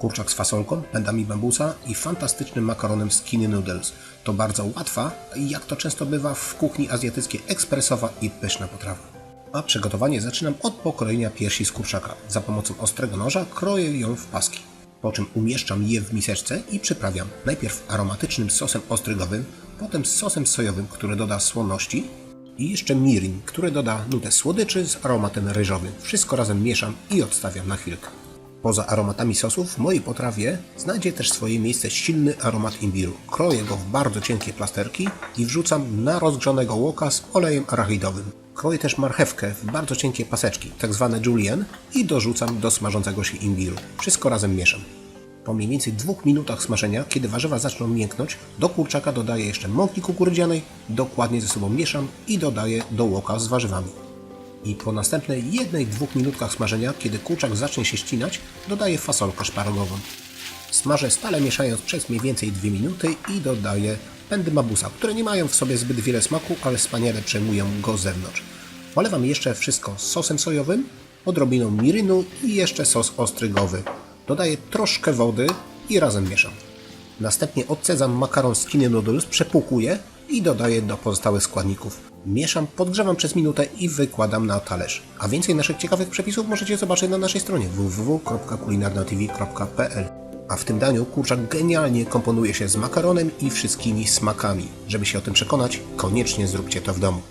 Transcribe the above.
Kurczak z fasolką, pędami bambusa i fantastycznym makaronem skinny noodles. To bardzo łatwa jak to często bywa w kuchni azjatyckiej ekspresowa i pyszna potrawa. A przygotowanie zaczynam od pokrojenia piersi z kurczaka. Za pomocą ostrego noża kroję ją w paski. Po czym umieszczam je w miseczce i przyprawiam najpierw aromatycznym sosem ostrygowym, potem sosem sojowym, który doda słoności i jeszcze mirin, który doda nutę słodyczy z aromatem ryżowym. Wszystko razem mieszam i odstawiam na chwilkę. Poza aromatami sosów w mojej potrawie znajdzie też swoje miejsce silny aromat imbiru. Kroję go w bardzo cienkie plasterki i wrzucam na rozgrzanego łoka z olejem arachidowym. Kroję też marchewkę w bardzo cienkie paseczki, tak zwane julienne i dorzucam do smażącego się imbiru. Wszystko razem mieszam. Po mniej więcej dwóch minutach smażenia, kiedy warzywa zaczną mięknąć, do kurczaka dodaję jeszcze mąki kukurydzianej, dokładnie ze sobą mieszam i dodaję do łoka z warzywami. I po następnej jednej, dwóch minutkach smażenia, kiedy kurczak zacznie się ścinać, dodaję fasolkę szparagową. Smażę stale mieszając przez mniej więcej 2 minuty i dodaję pędy mabusa, które nie mają w sobie zbyt wiele smaku, ale wspaniale przejmują go z zewnątrz. Polewam jeszcze wszystko sosem sojowym, odrobiną mirynu i jeszcze sos ostrygowy. Dodaję troszkę wody i razem mieszam. Następnie odcedzam makaron skinny noodles, przepłukuję i dodaję do pozostałych składników. Mieszam, podgrzewam przez minutę i wykładam na talerz. A więcej naszych ciekawych przepisów możecie zobaczyć na naszej stronie www.kulinarnatv.pl A w tym daniu kurczak genialnie komponuje się z makaronem i wszystkimi smakami. Żeby się o tym przekonać, koniecznie zróbcie to w domu.